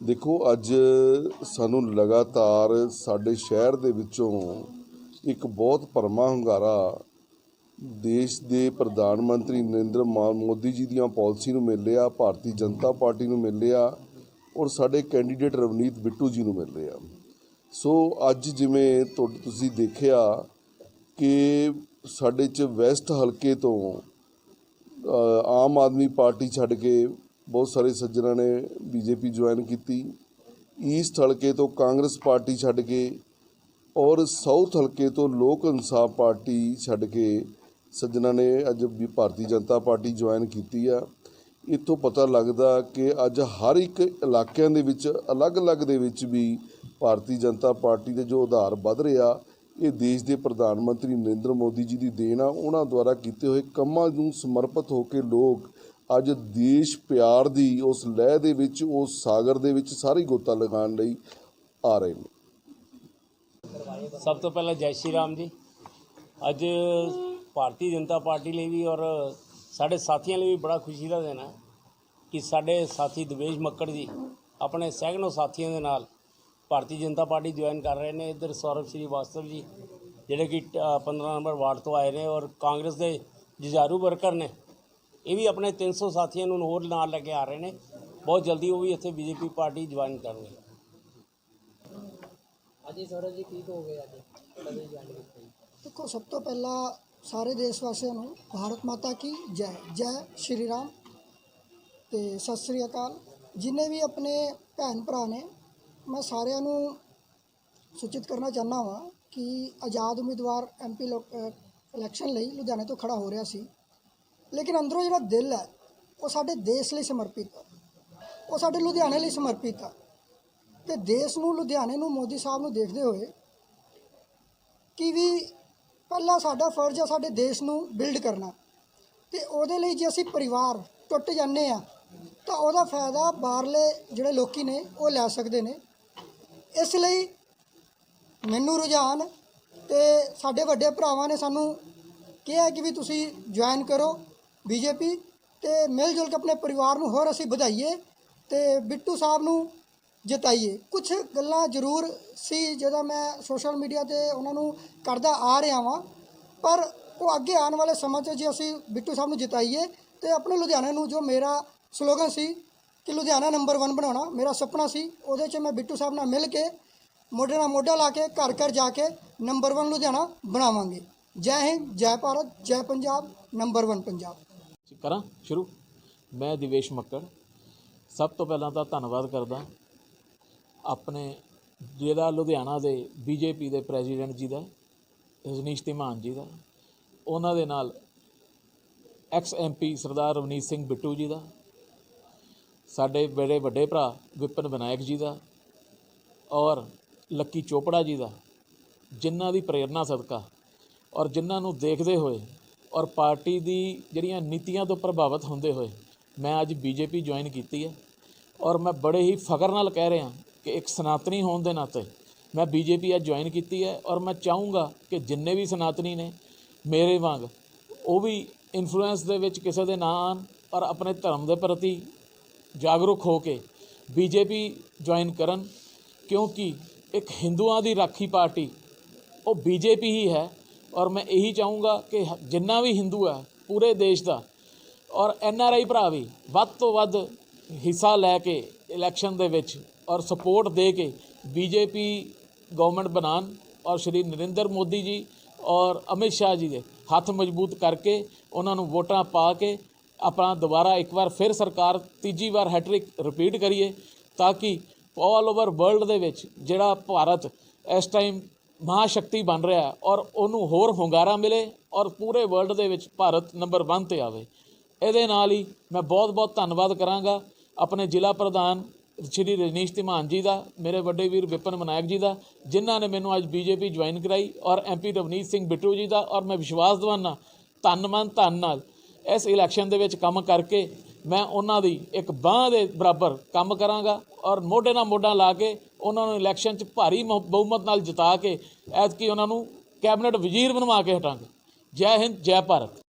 ਦੇਖੋ, ਅੱਜ ਸਾਨੂੰ ਲਗਾਤਾਰ ਸਾਡੇ ਸ਼ਹਿਰ ਦੇ ਵਿੱਚੋਂ ਇੱਕ ਬਹੁਤ ਭਰਮਾ ਹੁੰਗਾਰਾ ਦੇਸ਼ ਦੇ ਪ੍ਰਧਾਨ ਮੰਤਰੀ ਨਰਿੰਦਰ ਮਾ- ਮੋਦੀ ਜੀ ਦੀਆਂ ਪਾਲਿਸੀ ਨੂੰ ਮਿਲ ਰਿਹਾ ਭਾਰਤੀ ਜਨਤਾ ਪਾਰਟੀ ਨੂੰ ਮਿਲ ਰਿਹਾ ਔਰ ਸਾਡੇ ਕੈਂਡੀਡੇਟ ਰਵਨੀਤ ਬਿੱਟੂ ਜੀ ਨੂੰ ਮਿਲ ਰਿਹਾ। ਸੋ ਅੱਜ ਜਿਵੇਂ ਤੁਸੀਂ ਦੇਖਿਆ ਕਿ ਸਾਡੇ ਚ ਵੈਸਟ ਹਲਕੇ ਤੋਂ ਆਮ ਆਦਮੀ ਪਾਰਟੀ ਛੱਡ ਕੇ ਬਹੁਤ ਸਾਰੇ ਸੱਜਣਾਂ ਨੇ ਬੀਜੇਪੀ ਜੁਆਇਨ ਕੀਤੀ। ਈਸਟ ਹਲਕੇ ਤੋਂ ਕਾਂਗਰਸ ਪਾਰਟੀ ਛੱਡ ਕੇ ਔਰ ਸਾਊਥ ਹਲਕੇ ਤੋਂ ਲੋਕ ਇਨਸਾਫ ਪਾਰਟੀ ਛੱਡ ਕੇ ਸੱਜਣਾਂ ਨੇ ਅੱਜ ਵੀ ਭਾਰਤੀ ਜਨਤਾ ਪਾਰਟੀ ਜੁਆਇਨ ਕੀਤੀ ਆ। ਇੱਥੋਂ ਪਤਾ ਲੱਗਦਾ ਕਿ ਅੱਜ ਹਰ ਇੱਕ ਇਲਾਕਿਆਂ ਦੇ ਵਿੱਚ, ਅਲੱਗ-ਅਲੱਗ ਦੇ ਵਿੱਚ ਵੀ ਭਾਰਤੀ ਜਨਤਾ ਪਾਰਟੀ ਦੇ ਜੋ ਆਧਾਰ ਵੱਧ ਰਿਹਾ ਇਹ ਦੇਸ਼ ਦੇ ਪ੍ਰਧਾਨ ਮੰਤਰੀ ਨਰਿੰਦਰ ਮੋਦੀ ਜੀ ਦੀ ਦੇਣ ਆ। ਉਹਨਾਂ ਦੁਆਰਾ ਕੀਤੇ ਹੋਏ ਕੰਮਾਂ ਨੂੰ ਸਮਰਪਿਤ ਹੋ ਕੇ ਲੋਕ ਅੱਜ ਦੇਸ਼ ਪਿਆਰ ਦੀ ਉਸ ਲਹਿ ਦੇ ਵਿੱਚ ਉਸ ਸਾਗਰ ਦੇ ਵਿੱਚ ਸਾਰੀ ਗੋਤਾ ਲਗਾਉਣ ਲਈ ਆ ਰਹੇ ਨੇ। ਸਭ ਤੋਂ ਪਹਿਲਾਂ ਜੈ ਸ਼੍ਰੀ ਰਾਮ ਜੀ। ਅੱਜ ਭਾਰਤੀ ਜਨਤਾ ਪਾਰਟੀ ਲਈ ਵੀ ਔਰ ਸਾਡੇ ਸਾਥੀਆਂ ਲਈ ਵੀ ਬੜਾ ਖੁਸ਼ੀ ਦਾ ਦਿਨ ਹੈ ਕਿ ਸਾਡੇ ਸਾਥੀ ਦਵੇਸ਼ ਮੱਕੜ ਜੀ ਆਪਣੇ ਸੈਕੰਡੋ ਸਾਥੀਆਂ ਦੇ ਨਾਲ ਭਾਰਤੀ ਜਨਤਾ ਪਾਰਟੀ ਜੁਆਇਨ ਕਰ ਰਹੇ ਨੇ। ਇੱਧਰ ਸੌਰਵ ਸ਼੍ਰੀਵਾਸਤਵ ਜੀ ਜਿਹੜੇ ਕਿ ਅ, 15 ਨੰਬਰ ਵਾਰਡ ਤੋਂ ਆਏ ਨੇ ਔਰ ਕਾਂਗਰਸ ਦੇ ਜੁਝਾਰੂ ਵਰਕਰ ਨੇ। ਇਹ ਵੀ ਆਪਣੇ 300 ਸਾਥੀਆਂ ਨੂੰ ਹੋਰ ਨਾਲ ਲੈ ਕੇ ਆ ਰਹੇ ਨੇ। ਬਹੁਤ ਜਲਦੀ ਉਹ ਵੀ ਇੱਥੇ ਬੀਜੇਪੀ ਪਾਰਟੀ ਜੁਆਇਨ ਕਰਨਗੇ। ਹਾਂਜੀ ਸੌਰਵ ਜੀ ਕੀ ਕਹੋਗੇ ਅੱਜ? ਕਦੇ ਕੀਤੀ? ਦੇਖੋ ਸਭ ਤੋਂ ਪਹਿਲਾਂ ਸਾਰੇ ਦੇਸ਼ ਵਾਸੀਆਂ ਨੂੰ ਭਾਰਤ ਮਾਤਾ ਕੀ ਜੈ ਜੈ ਸ਼੍ਰੀ ਰਾਮ ਤੇ ਸਤਿ ਸ੍ਰੀ ਅਕਾਲ। ਜਿਨੇ ਵੀ ਆਪਣੇ ਭੈਣ ਭਰਾ ਨੇ ਮੈਂ ਸਾਰਿਆਂ ਨੂੰ ਸੂਚਿਤ ਕਰਨਾ ਚਾਹੁੰਦਾ ਹਾਂ ਕਿ ਆਜ਼ਾਦ ਉਮੀਦਵਾਰ ਐਮਪੀ ਇਲੈਕਸ਼ਨ ਲਈ ਲੁਧਿਆਣੇ ਤੋਂ ਖੜਾ ਹੋ ਰਿਹਾ ਸੀ। ਲੇਕਿਨ ਅੰਦਰੋਂ ਜਿਹੜਾ ਦਿਲ ਹੈ, ਉਹ ਸਾਡੇ ਦੇਸ਼ ਲਈ ਸਮਰਪਿਤ ਹੈ। ਉਹ ਸਾਡੇ ਲੁਧਿਆਣੇ ਲਈ ਸਮਰਪਿਤ ਹੈ। ਤੇ ਦੇਸ਼ ਨੂੰ, ਲੁਧਿਆਣੇ ਨੂੰ ਮੋਦੀ ਸਾਹਿਬ ਨੂੰ ਦੇਖਦੇ ਹੋਏ ਕਿ ਵੀ ਪਹਿਲਾਂ ਸਾਡਾ ਫਰਜ਼ ਹੈ ਸਾਡੇ ਦੇਸ਼ ਨੂੰ ਬਿਲਡ ਕਰਨਾ। ਤੇ ਉਹਦੇ ਲਈ ਜੇ ਅਸੀਂ ਪਰਿਵਾਰ ਟੁੱਟ ਜਾਂਦੇ ਆ ਤਾਂ ਉਹਦਾ ਫਾਇਦਾ ਬਾਹਰਲੇ ਜਿਹੜੇ ਲੋਕੀ ਨੇ, ਉਹ ਲੈ ਸਕਦੇ ਨੇ। ਇਸ ਲਈ ਮੈਨੂੰ ਰੁਝਾਨ ਤੇ ਸਾਡੇ ਵੱਡੇ ਭਰਾਵਾਂ ਨੇ ਸਾਨੂੰ ਕਿਹਾ ਕਿ ਵੀ ਤੁਸੀਂ ਜੁਆਇਨ ਕਰੋ। ਬੀਜੇਪੀ ਤੇ ਮਿਲ ਜੁਲ ਕੇ ਆਪਣੇ ਪਰਿਵਾਰ ਨੂੰ ਹੋਰ ਅਸੀਂ ਵਧਾਈਏ ਤੇ ਬਿੱਟੂ ਸਾਹਿਬ ਨੂੰ ਜਿਤਾਈਏ। ਕੁਝ ਗੱਲਾਂ ਜ਼ਰੂਰ ਸੀ ਜਿਹੜਾ ਮੈਂ ਸੋਸ਼ਲ ਮੀਡੀਆ ਤੇ ਉਹਨਾਂ ਨੂੰ ਕਰਦਾ ਆ ਰਿਹਾ ਵਾਂ, ਪਰ ਉਹ ਅੱਗੇ ਆਉਣ ਵਾਲੇ ਸਮਾਂ 'ਚ ਜੇ ਅਸੀਂ ਬਿੱਟੂ ਸਾਹਿਬ ਨੂੰ ਜਿਤਾਈਏ ਤੇ ਆਪਣੇ ਲੁਧਿਆਣੇ ਨੂੰ ਜੋ ਮੇਰਾ ਸਲੋਗਨ ਸੀ ਕਿ ਲੁਧਿਆਣਾ ਨੰਬਰ 1 ਬਣਾਉਣਾ, ਮੇਰਾ ਸੁਪਨਾ ਸੀ, ਉਹਦੇ 'ਚ ਮੈਂ ਬਿੱਟੂ ਸਾਹਿਬ ਨਾਲ ਮਿਲ ਕੇ, ਮੋਢੇ ਨਾਲ ਮੋਢਾ ਲਾ ਕੇ, ਘਰ ਘਰ ਜਾ ਕੇ ਨੰਬਰ 1 ਲੁਧਿਆਣਾ ਬਣਾਵਾਂਗੇ। ਜੈ ਹਿੰਦ, ਜੈ ਭਾਰਤ, ਜੈ ਪੰਜਾਬ, ਨੰਬਰ 1 ਪੰਜਾਬ। ਕਰਾਂ? ਸ਼ੁਰੂ। ਮੈਂ ਦਿਵੇਸ਼ ਮੱਕੜ। ਸਭ ਤੋਂ ਪਹਿਲਾਂ ਤਾਂ ਧੰਨਵਾਦ ਕਰਦਾ ਆਪਣੇ ਜ਼ਿਲ੍ਹਾ ਲੁਧਿਆਣਾ ਦੇ ਬੀਜੇਪੀ ਦੇ ਪ੍ਰੈਜ਼ੀਡੈਂਟ ਜੀ ਦਾ, ਰਜਨੀਸ਼ ਧੀਮਾਨ ਜੀ ਦਾ, ਉਹਨਾਂ ਦੇ ਨਾਲ ਐਕਸ ਐਮਪੀ ਸਰਦਾਰ ਰਵਨੀਤ ਸਿੰਘ ਬਿੱਟੂ ਜੀ ਦਾ, ਸਾਡੇ ਬੜੇ ਵੱਡੇ ਭਰਾ ਵਿਪਨ ਵਿਨਾਇਕ ਜੀ ਦਾ ਔਰ ਲੱਕੀ ਚੋਪੜਾ ਜੀ ਦਾ, ਜਿਨ੍ਹਾਂ ਦੀ ਪ੍ਰੇਰਣਾ ਸਦਕਾ ਔਰ ਜਿਨ੍ਹਾਂ ਨੂੰ ਦੇਖਦੇ ਹੋਏ ਔਰ ਪਾਰਟੀ ਦੀ ਜਿਹੜੀਆਂ ਨੀਤੀਆਂ ਤੋਂ ਪ੍ਰਭਾਵਿਤ ਹੁੰਦੇ ਹੋਏ ਮੈਂ ਅੱਜ ਬੀਜੇਪੀ ਜੁਆਇਨ ਕੀਤੀ ਹੈ ਔਰ ਮੈਂ ਬੜੇ ਹੀ ਫਖਰ ਨਾਲ ਕਹਿ ਰਿਹਾ ਕਿ ਇੱਕ ਸਨਾਤਨੀ ਹੋਣ ਦੇ ਨਾਤੇ ਮੈਂ ਬੀਜੇਪੀ ਅੱਜ ਜੁਆਇਨ ਕੀਤੀ ਹੈ ਔਰ ਮੈਂ ਚਾਹੂੰਗਾ ਕਿ ਜਿੰਨੇ ਵੀ ਸਨਾਤਨੀ ਨੇ ਮੇਰੇ ਵਾਂਗ ਉਹ ਵੀ ਇਨਫਲੂਐਂਸ ਦੇ ਵਿੱਚ ਕਿਸੇ ਦੇ ਨਾ ਆਉਣ ਔਰ ਆਪਣੇ ਧਰਮ ਦੇ ਪ੍ਰਤੀ ਜਾਗਰੂਕ ਹੋ ਕੇ ਬੀਜੇਪੀ ਜੁਆਇਨ ਕਰਨ ਕਿਉਂਕਿ ਇੱਕ ਹਿੰਦੂਆਂ ਦੀ ਰਾਖੀ ਪਾਰਟੀ ਉਹ ਬੀਜੇਪੀ ਹੀ ਹੈ ਔਰ ਮੈਂ ਇਹੀ ਚਾਹੂੰਗਾ ਕਿ ਜਿੰਨਾ ਵੀ ਹਿੰਦੂ ਹੈ, ਪੂਰੇ ਦੇਸ਼ ਦਾ, ਔਰ ਐਨ ਆਰ ਆਈ ਭਰਾ ਵੀ, ਵੱਧ ਤੋਂ ਵੱਧ ਹਿੱਸਾ ਲੈ ਕੇ ਇਲੈਕਸ਼ਨ ਦੇ ਵਿੱਚ ਔਰ ਸਪੋਰਟ ਦੇ ਕੇ ਬੀਜੇਪੀ ਗਵਰਨਮੈਂਟ ਬਣਾਉਣ, ਔਰ ਸ਼੍ਰੀ ਨਰਿੰਦਰ ਮੋਦੀ ਜੀ ਔਰ ਅਮਿਤ ਸ਼ਾਹ ਜੀ ਦੇ ਹੱਥ ਮਜ਼ਬੂਤ ਕਰਕੇ ਉਹਨਾਂ ਨੂੰ ਵੋਟਾਂ ਪਾ ਕੇ ਆਪਣਾ ਦੁਬਾਰਾ ਇੱਕ ਵਾਰ ਫਿਰ ਸਰਕਾਰ ਤੀਜੀ ਵਾਰ ਹੈਟ੍ਰਿਕ ਰਿਪੀਟ ਕਰੀਏ, ਤਾਂ ਕਿ ਆਲ ਓਵਰ ਵਰਲਡ ਦੇ ਵਿੱਚ ਜਿਹੜਾ ਭਾਰਤ ਇਸ ਟਾਈਮ ਮਹਾਸ਼ਕਤੀ ਬਣ ਰਿਹਾ ਔਰ ਉਹਨੂੰ ਹੋਰ ਹੁੰਗਾਰਾ ਮਿਲੇ ਔਰ ਪੂਰੇ ਵਰਲਡ ਦੇ ਵਿੱਚ ਭਾਰਤ ਨੰਬਰ 1 ਤੇ ਆਵੇ। ਇਹਦੇ ਨਾਲ ਹੀ ਮੈਂ ਬਹੁਤ-ਬਹੁਤ ਧੰਨਵਾਦ ਕਰਾਂਗਾ ਆਪਣੇ ਜ਼ਿਲ੍ਹਾ ਪ੍ਰਧਾਨ ਸ਼੍ਰੀ ਰਜਨੀਸ਼ ਧੀਮਾਨ ਜੀ ਦਾ, ਮੇਰੇ ਵੱਡੇ ਵੀਰ ਵਿਪਨ ਮਨਾਇਕ ਜੀ ਦਾ, ਜਿਨ੍ਹਾਂ ਨੇ ਮੈਨੂੰ ਅੱਜ ਬੀਜੇਪੀ ਜੁਆਇਨ ਕਰਾਈ ਔਰ ਐਮਪੀ ਰਵਨੀਤ ਸਿੰਘ ਬਿੱਟੂ ਜੀ ਦਾ ਔਰ ਮੈਂ ਵਿਸ਼ਵਾਸ ਦਿਵਾਨਾ ਧੰਨ ਮਨ ਧੰਨ ਨਾਲ ਇਸ ਇਲੈਕਸ਼ਨ ਦੇ ਵਿੱਚ ਕੰਮ ਕਰਕੇ ਮੈਂ ਉਹਨਾਂ ਦੀ ਇੱਕ ਬਾਹ ਦੇ ਬਰਾਬਰ ਕੰਮ ਕਰਾਂਗਾ ਔਰ ਮੋਢੇ ਨਾਲ ਮੋਢਾ ਲਾ ਕੇ ਉਹਨਾਂ ਨੂੰ ਇਲੈਕਸ਼ਨ 'ਚ ਭਾਰੀ ਬਹੁ- ਬਹੁਮਤ ਨਾਲ ਜਿਤਾ ਕੇ ਐਤਕੀ ਉਹਨਾਂ ਨੂੰ ਕੈਬਨਿਟ ਵਜ਼ੀਰ ਬਣਵਾ ਕੇ ਹਟਾਂਗੇ। ਜੈ ਹਿੰਦ, ਜੈ ਭਾਰਤ।